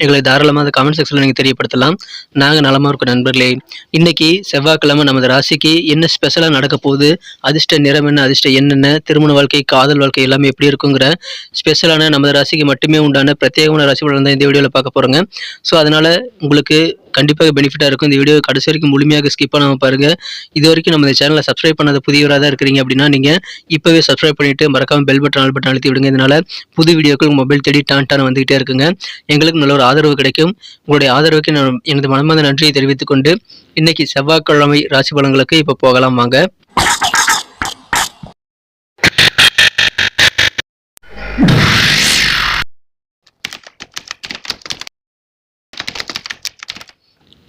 எங்களை தாராளமாக அந்த கமெண்ட் செக்ஷனில் நீங்கள் தெரியப்படுத்தலாம். நாங்கள் நலமாக இருக்கோம் நண்பர்களே. இன்றைக்கி செவ்வாய்க்கிழமை நமது ராசிக்கு என்ன ஸ்பெஷலாக நடக்க போகுது? அதிர்ஷ்ட நிறம் என்ன? அதிர்ஷ்ட என்னென்ன திருமண வாழ்க்கை காதல் வாழ்க்கை எல்லாமே எப்படி இருக்குங்கிற ஸ்பெஷலான நமது ராசிக்கு மட்டுமே உண்டான பிரத்யேகமான ராசி பலன் தான் இந்த வீடியோவில் பார்க்க போகிறோங்க ஸோ அதனால் உங்களுக்கு கண்டிப்பாக பெனிஃபிட்டாக இருக்கும். இந்த வீடியோ கடைசி வரைக்கும் முழுமையாக ஸ்கிப் பண்ணாமல் பாருங்கள் இது வரைக்கும் நம்ம இந்த சேனலை சப்ஸ்கிரைப் பண்ணாத புதியவராக தான் இருக்கிறீங்க அப்படின்னா நீங்கள் இப்போவே சப்ஸ்கிரைப் பண்ணிவிட்டு மறக்காமல் பெல் பட்டன் ஆல் பட்டன் அழுத்தி விடுங்க. இதனால் புது வீடியோக்கள் மொபைல் தேடி டான் டான் வந்துகிட்டே இருக்குங்க. எங்களுக்கு நல்ல ஒரு ஆதரவு கிடைக்கும். உங்களுடைய ஆதரவுக்கு நான் எனது மனமார்ந்த நன்றியை தெரிவித்துக் கொண்டு செவ்வாய்க்கிழமை ராசி பலன்களுக்கு இப்போ போகலாம் வாங்க.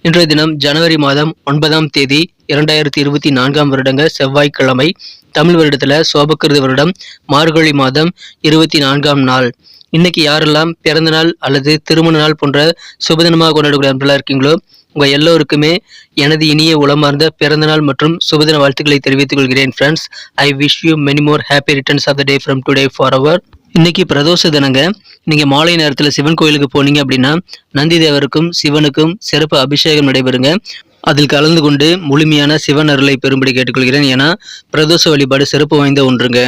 இன்றைய தினம் ஜனவரி மாதம் ஒன்பதாம் தேதி இரண்டாயிரத்தி இருபத்தி நான்காம் வருடங்க செவ்வாய்க்கிழமை தமிழ் வருடத்துல சோபக்கிருத வருடம் மார்கழி மாதம் இருபத்தி நான்காம் நாள். இன்னைக்கு யாரெல்லாம் பிறந்த நாள் அல்லது திருமண நாள் போன்ற சுபதினமாக கொண்டாடக்கூடிய நண்பர்களாக இருக்கீங்களோ உங்கள் எல்லோருக்குமே எனது இனிய உளமார்ந்த பிறந்த நாள் மற்றும் சுபதின வாழ்த்துக்களை தெரிவித்துக் கொள்கிறேன் friends I wish you many more happy returns of the day from today for our இன்னைக்கு பிரதோஷ தினங்க. நீங்க மாலை நேரத்துல சிவன் கோயிலுக்கு போனீங்க அப்படின்னா நந்தி தேவருக்கும் சிவனுக்கும் சிறப்பு அபிஷேகம் நடைபெறுங்க. அதில் கலந்து கொண்டு முழுமையான சிவன் அருளை பெரும்படி கேட்டுக்கொள்கிறேன். ஏன்னா பிரதோஷ வழிபாடு சிறப்பு வாய்ந்த ஒன்றுங்க.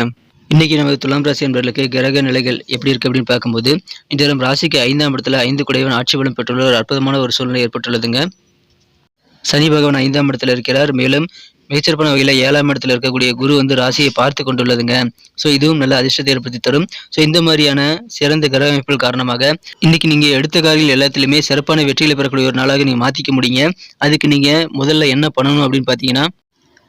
இன்னைக்கு நமது துலாம் ராசி என்பவர்களுக்கு கிரக நிலைகள் எப்படி இருக்கு அப்படின்னு பார்க்கும்போது இந்த தினம் ராசிக்கு ஐந்தாம் இடத்துல ஐந்து குடைவன் ஆட்சி பலம் பெற்றுள்ள ஒரு அற்புதமான ஒரு சூழ்நிலை ஏற்பட்டுள்ளதுங்க. சனி பகவான் ஐந்தாம் இடத்துல இருக்கிறார். மேலும் மிகச்சிறப்பான வகையில் ஏழாம் இடத்துல இருக்கக்கூடிய குரு வந்து ராசியை பார்த்து கொண்டுள்ளதுங்க. ஸோ இதுவும் நல்ல அதிர்ஷ்டத்தை ஏற்படுத்தி தரும். ஸோ இந்த மாதிரியான சிறந்த கிரக அமைப்புகள் காரணமாக இன்னைக்கு நீங்கள் எடுத்த காரியில் எல்லாத்துலயுமே சிறப்பான வெற்றிகளை பெறக்கூடிய ஒரு நாளாக நீங்கள் மாற்றிக்க முடியுங்க. அதுக்கு நீங்கள் முதல்ல என்ன பண்ணணும் அப்படின்னு பார்த்தீங்கன்னா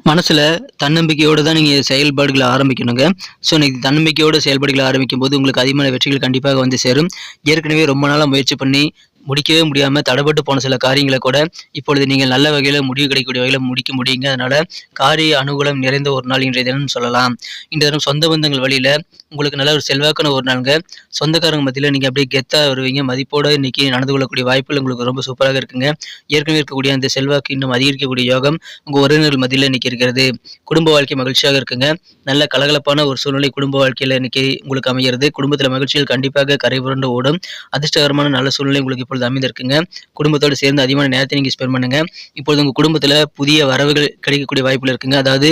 மனசில் தன்னம்பிக்கையோடு தான் நீங்கள் செயல்பாடுகளை ஆரம்பிக்கணுங்க. ஸோ நீங்கள் தன்னம்பிக்கையோடு செயல்பாடுகளை ஆரம்பிக்கும் போது உங்களுக்கு அதிகமான வெற்றிகள் கண்டிப்பாக வந்து சேரும். ஏற்கனவே ரொம்ப நாளாக முயற்சி பண்ணி முடிக்கவே முடியாமல் தடைபட்டு போன சில காரியங்களை கூட இப்பொழுது நீங்கள் நல்ல வகையில் முடிவு கிடைக்கக்கூடிய வகையில் முடிக்க முடியுங்க அதனால காரிய அனுகூலம் நிறைந்த ஒரு நாள் இன்றைய தினம் சொல்லலாம். இந்த தினம் சொந்த பந்தங்கள் வழியில உங்களுக்கு நல்ல ஒரு செல்வாக்கான ஒரு நாளுங்க. சொந்தக்காரங்க மத்தியில் நீங்க அப்படியே கெத்தாக வருவீங்க. மதிப்போடு இன்றைக்கி நடந்து கொள்ளக்கூடிய வாய்ப்புகள் உங்களுக்கு ரொம்ப சூப்பராக இருக்குங்க. ஏற்கனவே இருக்கக்கூடிய அந்த செல்வாக்கு இன்னும் அதிகரிக்கக்கூடிய யோகம் உங்கள் உறவினர்கள் மத்தியில் இன்னைக்கு இருக்கிறது. குடும்ப வாழ்க்கை மகிழ்ச்சியாக இருக்குங்க. நல்ல கலகலப்பான ஒரு சூழ்நிலை குடும்ப வாழ்க்கையில் இன்னைக்கு உங்களுக்கு அமைகிறது. குடும்பத்தில் மகிழ்ச்சிகள் கண்டிப்பாக கரை புரண்டு ஓடும். அதிர்ஷ்டகரமான நல்ல சூழ்நிலை உங்களுக்கு இப்பொழுது அமைந்திருக்குங்க. குடும்பத்தோடு சேர்ந்து அதிகமான நேரத்தை நீங்கள் ஸ்பெண்ட் பண்ணுங்க. இப்பொழுது உங்கள் குடும்பத்தில் புதிய வரவுகள் கிடைக்கக்கூடிய வாய்ப்புகள் இருக்குங்க. அதாவது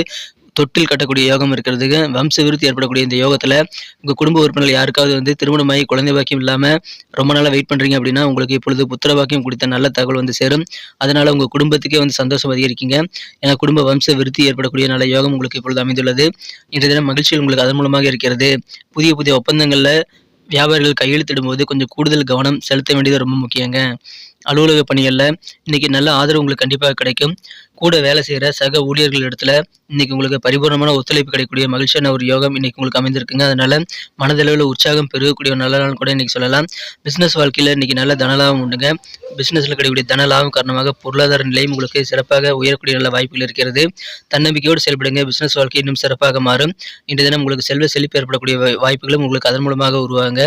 தொட்டில் கட்டக்கூடிய யோகம் இருக்கிறதுக்கு வம்ச விருத்தி ஏற்படக்கூடிய இந்த யோகத்தில் உங்கள் குடும்ப உறுப்பினர்கள் யாருக்காவது வந்து திருமணமாகி குழந்தை பாக்கியம் இல்லாமல் ரொம்ப நாளாக வெயிட் பண்ணுறீங்க அப்படின்னா உங்களுக்கு இப்பொழுது புத்திர பாக்கியம் கொடுத்த நல்ல தகவல் வந்து சேரும். அதனால் உங்கள் குடும்பத்துக்கே வந்து சந்தோஷம் அதிகரிக்குங்க. ஏன்னா குடும்ப வம்ச விருத்தி ஏற்படக்கூடிய நல்ல யோகம் உங்களுக்கு இப்பொழுது அமைந்துள்ளது. இன்றைய தினம் மகிழ்ச்சிகள் உங்களுக்கு அதன் மூலமாக இருக்கிறது. புதிய புதிய ஒப்பந்தங்களில் வியாபாரிகள் கையெழுத்திடும்போது கொஞ்சம் கூடுதல் கவனம் செலுத்த வேண்டியது ரொம்ப முக்கியங்க. அலுவலக பணிகளில் இன்றைக்கி நல்ல ஆதரவு உங்களுக்கு கண்டிப்பாக கிடைக்கும். கூட வேலை செய்கிற சக ஊழியர்கள் இடத்துல இன்னைக்கு உங்களுக்கு பரிபூர்ணமான ஒத்துழைப்பு கிடைக்கக்கூடிய மகிழ்ச்சியான ஒரு யோகம் இன்னைக்கு உங்களுக்கு அமைந்திருக்குங்க. அதனால் மனதளவில் உற்சாகம் பெருகக்கூடிய ஒரு நல்ல நாள் கூட இன்றைக்கி சொல்லலாம். பிசினஸ் வாழ்க்கையில் இன்னைக்கு நல்ல தனலாபம் உண்டுங்க. பிஸ்னஸில் கிடைக்கக்கூடிய தன லாபம் காரணமாக பொருளாதார நிலையும் உங்களுக்கு சிறப்பாக உயரக்கூடிய நல்ல வாய்ப்புகள் இருக்கிறது. தன்னம்பிக்கையோடு செயல்படுங்க. பிசினஸ் வாழ்க்கை இன்னும் சிறப்பாக மாறும். இன்றைய தினம் உங்களுக்கு செல்வ செழிப்பு ஏற்படக்கூடிய வாய்ப்புகளும் உங்களுக்கு அதன் மூலமாக உருவாங்க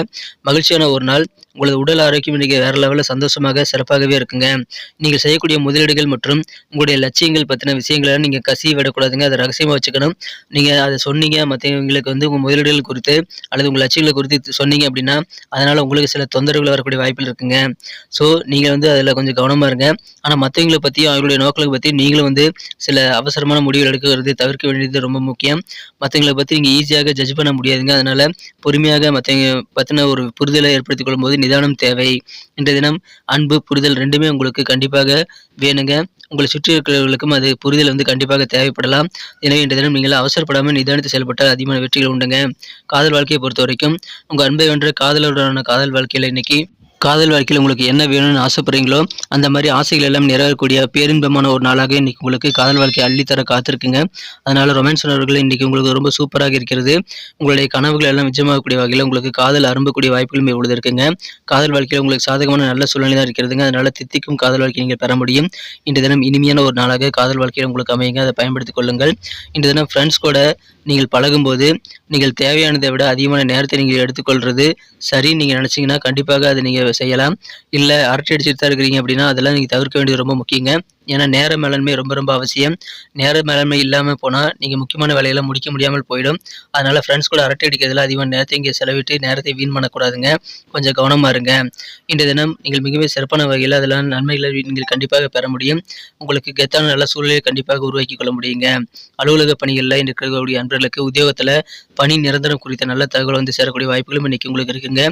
மகிழ்ச்சியான ஒரு நாள். உங்களது உடல் ஆரோக்கியம் இன்னைக்கு வேற லெவலில் சந்தோஷமாக சிறப்பாகவே இருக்குங்க. நீங்கள் செய்யக்கூடிய முதலீடுகள் மற்றும் உங்களுடைய லட்சியங்கள் பற்றின விஷயங்களை நீங்கள் கசி விடக்கூடாதுங்க. அதை ரகசியமாக வச்சுக்கணும். நீங்கள் அதை சொன்னீங்க மற்றவங்களுக்கு வந்து உங்கள் முதலீடுகள் குறித்து அல்லது உங்கள் லட்சியங்களை குறித்து சொன்னீங்க அப்படின்னா அதனால் உங்களுக்கு சில தொந்தரவுகள் வரக்கூடிய வாய்ப்பில் இருக்குங்க. ஸோ நீங்கள் வந்து அதில் கொஞ்சம் கவனமாக இருங்க. ஆனால் மற்றவங்களை பற்றியும் அவர்களுடைய நோக்கங்களை பற்றி நீங்களும் வந்து சில அவசரமான முடிவுகள் எடுக்கிறது தவிர்க்க வேண்டியது ரொம்ப முக்கியம். மற்றவங்களை பற்றி நீங்கள் ஈஸியாக ஜட்ஜ் பண்ண முடியாதுங்க. அதனால் பொறுமையாக மற்றவங்க பற்றின ஒரு புரிதலை ஏற்படுத்திக் கொள்ளும்போது நிதானம் தேவை. இன்றைய தினம் அன்பு புரிதல் ரெண்டுமே உங்களுக்கு கண்டிப்பாக வேணுங்க. உங்களை சுற்றி இருக்கிறவர்களுக்கும் அது புரிதல் வந்து கண்டிப்பாக தேவைப்படலாம். எனவே இன்றைய தினம் நீங்கள் அவசரப்படாமல் நிதானித்து செயல்பட்டால் அதிகமான வெற்றிகள் உண்டுங்க. காதல் வாழ்க்கையை பொறுத்த வரைக்கும் உங்கள் அன்பை வென்ற காதலருடனான காதல் வாழ்க்கையில் இன்னைக்கு காதல் வாழ்க்கையில் உங்களுக்கு என்ன வேணும்னு ஆசைப்படுறீங்களோ அந்த மாதிரி ஆசைகள் எல்லாம் நிறைவேறக்கூடிய பேரின்பமான ஒரு நாளாக இன்றைக்கி உங்களுக்கு காதல் வாழ்க்கை அள்ளித்தர காத்திருக்குங்க. அதனால் ரொமான்ஸ் உணர்வுகள் இன்னைக்கு உங்களுக்கு ரொம்ப சூப்பராக இருக்கிறது. உங்களுடைய கனவுகள் எல்லாம் நிஜமாகக்கூடிய வகையில் உங்களுக்கு காதல் அரும்பக்கூடிய வாய்ப்புகளும் இவ்வளவு இருக்குங்க. காதல் வாழ்க்கையில் உங்களுக்கு சாதகமான நல்ல சூழ்நிலை தான் இருக்கிறதுங்க. அதனால் தித்திக்கும் காதல் வாழ்க்கை நீங்கள் பெற முடியும். இன்று தினம் இனிமையான ஒரு நாளாக காதல் வாழ்க்கையில் உங்களுக்கு அமையுங்க. அதை பயன்படுத்திக் கொள்ளுங்கள். இன்று தினம் ஃப்ரெண்ட்ஸ் கூட நீங்கள் பழகும்போது நீங்கள் தேவையானதை விட அதிகமான நேரத்தை நீங்கள் எடுத்துக்கொள்வது சரி. நீங்கள் நினச்சிங்கன்னா கண்டிப்பாக அதை நீங்கள் செய்யலாம். இல்லை அரட்டை அடிச்சுட்டு தான் இருக்கிறீங்க அப்படின்னா அதெல்லாம் நீங்கள் தவிர்க்க வேண்டியது ரொம்ப முக்கியங்க. ஏன்னா நேர மேலாண்மை ரொம்ப ரொம்ப அவசியம். நேர மேலாண்மை இல்லாமல் போனால் நீங்கள் முக்கியமான வேலையெல்லாம் முடிக்க முடியாமல் போயிடும். அதனால் ஃப்ரெண்ட்ஸ் கூட அரட்டை அடிக்கிறதுல அதிகமாக நேரத்தை இங்கே செலவிட்டு நேரத்தை வீண் பண்ணக்கூடாதுங்க. கொஞ்சம் கவனமாக இருங்க. இன்றைய தினம் நீங்கள் மிகவும் சிறப்பான வகையில் அதெல்லாம் நன்மைகளை நீங்கள் கண்டிப்பாக பெற முடியும். உங்களுக்கு கெத்தான நல்ல சூழ்நிலையை கண்டிப்பாக உருவாக்கி கொள்ள முடியுங்க. அலுவலக பணிகளில் இன்று இருக்கக்கூடிய அன்பர்களுக்கு உத்தியோகத்தில் பணி நிரந்தரம் குறித்த நல்ல தகவல் வந்து சேரக்கூடிய வாய்ப்புகளும் இன்றைக்கி உங்களுக்கு இருக்குங்க.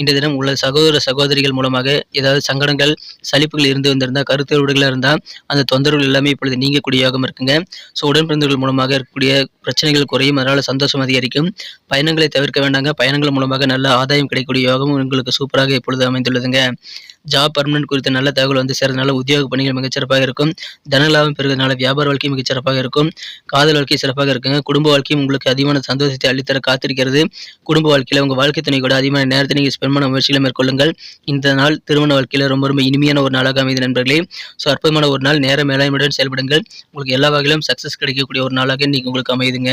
இன்றைய தினம் உள்ள சகோதர சகோதரிகள் மூலமாக ஏதாவது சங்கடங்கள் சலிப்புகள் இருந்து வந்திருந்தால் கருத்து இருந்தால் அந்த தொந்தரவுகள் எல்லாமே இப்பொழுது நீங்கக்கூடிய இருக்குங்க. ஸோ உடன்பிறந்தவர்கள் மூலமாக இருக்கக்கூடிய பிரச்சனைகள் குறையும். அதனால் சந்தோஷம் அதிகரிக்கும். பயணங்களை தவிர்க்க வேண்டாங்க. பயணங்கள் மூலமாக நல்ல ஆதாயம் கிடைக்கக்கூடிய யோகம் உங்களுக்கு சூப்பராக இப்பொழுது அமைந்துள்ளதுங்க. ஜாப் பர்மனன்ட் குறித்த நல்ல தகவல் வந்து சேர்றதுனால உத்தியோக பணிகள் மிகச்சிறப்பாக இருக்கும். தன லாபம் வியாபார வாழ்க்கை மிகச்சிறப்பாக இருக்கும். காதல் வாழ்க்கை சிறப்பாக இருக்குங்க. குடும்ப வாழ்க்கையும் உங்களுக்கு அதிகமான சந்தோஷத்தை அள்ளித்தர காத்திருக்கிறது. குடும்ப வாழ்க்கையில் உங்கள் வாழ்க்கை துணை கூட அதிகமான நேரத்தை நீங்கள் ஸ்பெண்ட் பண்ண முயற்சிகளை மேற்கொள்ளுங்கள். இந்த நாள் திருமண வாழ்க்கையில் ரொம்ப ரொம்ப இனிமையான ஒரு நாளாக அமைது நண்பர்களே. ஸோ அற்புதமான ஒரு நாள். நேர மேலாண்மையுடன் செயல்படுங்கள். உங்களுக்கு எல்லா வகையிலும் சக்ஸஸ் கிடைக்கக்கூடிய ஒரு நாளாக நீங்கள் உங்களுக்கு அமையுதுங்க.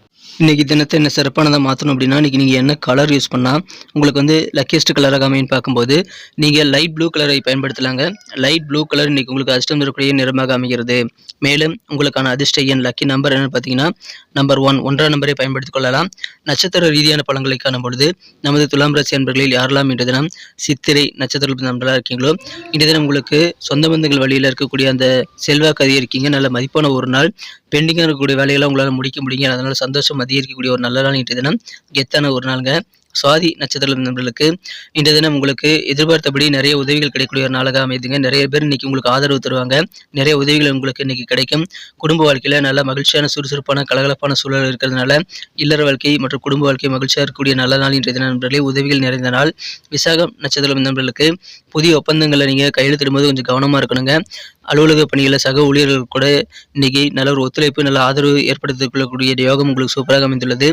இன்றைக்கி தினத்தை என்ன சிறப்பானதாக மாற்றணும் அப்படின்னா இன்றைக்கி நீங்கள் என்ன கலர் யூஸ் பண்ணால் உங்களுக்கு வந்து லக்கியஸ்ட் கலராக அமைன்னு பார்க்கும்போது நீங்கள் லைட் ப்ளூ கலரை பயன்படுத்தலாங்க. லைட் ப்ளூ கலர் இன்றைக்கி உங்களுக்கு அதிர்ஷ்டம் தரக்கூடிய நிறமாக அமைகிறது மேலும் உங்களுக்கான அதிர்ஷ்ட எண் லக்கி நம்பர் என்னன்னு பார்த்தீங்கன்னா நம்பர் ஒன் ஒன்றாம் நம்பரை பயன்படுத்திக் கொள்ளலாம். நட்சத்திர ரீதியான பழங்களை காணும் பொழுது நமது துலாம் ராசி அன்பர்களில் யாரெல்லாம் இன்றைய தினம் சித்திரை நட்சத்திர நம்பராக இருக்கீங்களோ இன்றைய தினம் உங்களுக்கு சொந்த பந்தங்கள் வழியில் இருக்கக்கூடிய அந்த செல்வாக்கு அதிகரிக்கீங்க நல்ல மதிப்பான ஒரு நாள். பெண்டிங்காக இருக்கக்கூடிய வேலைகளை உங்களால் முடிக்க முடியுங்க. அதனால் சந்தோஷம் அதிகரிக்கக்கூடிய ஒரு நல்ல நாள் இன்றைய தினம். கெத்தான ஒரு நாளுங்க. சுவாதி நட்சத்திர நண்பர்களுக்கு இன்றைய தினம் உங்களுக்கு எதிர்பார்த்தபடி நிறைய உதவிகள் கிடைக்கக்கூடிய ஒரு நாளாக அமைதுங்க. நிறைய பேர் இன்னைக்கு உங்களுக்கு ஆதரவு தருவாங்க. நிறைய உதவிகள் உங்களுக்கு இன்னைக்கு கிடைக்கும். குடும்ப வாழ்க்கையில் நல்ல மகிழ்ச்சியான சுறுசுறுப்பான கலகலப்பான சூழல் இருக்கிறதுனால இல்லற வாழ்க்கை மற்றும் குடும்ப வாழ்க்கை மகிழ்ச்சியாக இருக்கக்கூடிய நல்ல நாள் இன்றைய தினம் நண்பர்களே. உதவிகள் நிறைந்த நாள். விசாகம் நட்சத்திரம் நண்பர்களுக்கு புதிய ஒப்பந்தங்களை நீங்கள் கையெழுத்திடும்போது கொஞ்சம் கவனமாக இருக்கணுங்க. அலுவலக பணிகளில் சக ஊழியர்கள் கூட இன்னைக்கு நல்ல ஒரு ஒத்துழைப்பு நல்ல ஆதரவு ஏற்படுத்திக் கொள்ளக்கூடிய யோகம் உங்களுக்கு சூப்பராக அமைந்துள்ளது.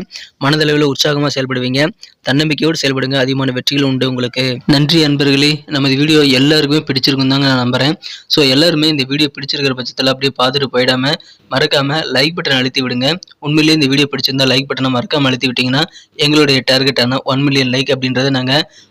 மனதளவில் உற்சாகமாக செயல்படுவீங்க. தன்னம்பிக்கையோடு செயல்படுங்க. அதிகமான வெற்றிகள் உண்டு உங்களுக்கு. நன்றி அன்பர்களே. நமது வீடியோ எல்லாருக்குமே பிடிச்சிருக்கும் தாங்க நான் நம்புறேன். ஸோ எல்லாருமே இந்த வீடியோ பிடிச்சிருக்கிற பட்சத்தில் அப்படியே பார்த்துட்டு போயிடாம மறக்காம லைக் பட்டன் அழுத்தி விடுங்க. உண்மையிலேயே இந்த வீடியோ பிடிச்சிருந்தா லைக் பட்டனை மறக்காம அழுத்தி விட்டீங்கன்னா எங்களுடைய டார்கெட்டான ஒன் மில்லியன் லைக் அப்படின்றத நாங்கள்